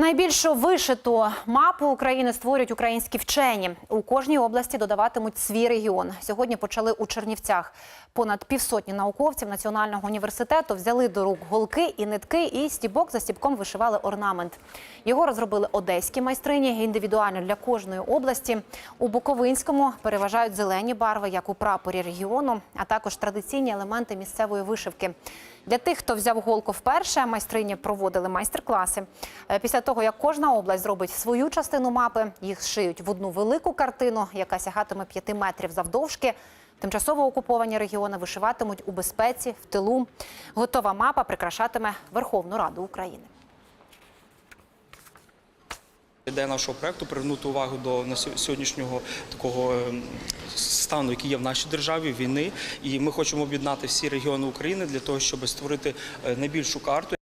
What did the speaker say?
Найбільшу вишиту мапу України створюють українські вчені. У кожній області додаватимуть свій регіон. Сьогодні почали у Чернівцях. Понад півсотні науковців Національного університету взяли до рук голки і нитки і стібок за стібком вишивали орнамент. Його розробили одеські майстрині індивідуально для кожної області. У Буковинському переважають зелені барви, як у прапорі регіону, а також традиційні елементи місцевої вишивки. Для тих, хто взяв голку вперше, майстрині проводили майстер-класи. Е, Після того, як кожна область зробить свою частину мапи, їх шиють в одну велику картину, яка сягатиме 5 метрів завдовжки. Тимчасово окуповані регіони вишиватимуть у безпеці, в тилу. Готова мапа прикрашатиме Верховну Раду України. Ідея нашого проекту привернути увагу до на сьогоднішнього такого ем, стану, який є в нашій державі, війни. І ми хочемо об'єднати всі регіони України для того, щоб створити е, найбільшу карту.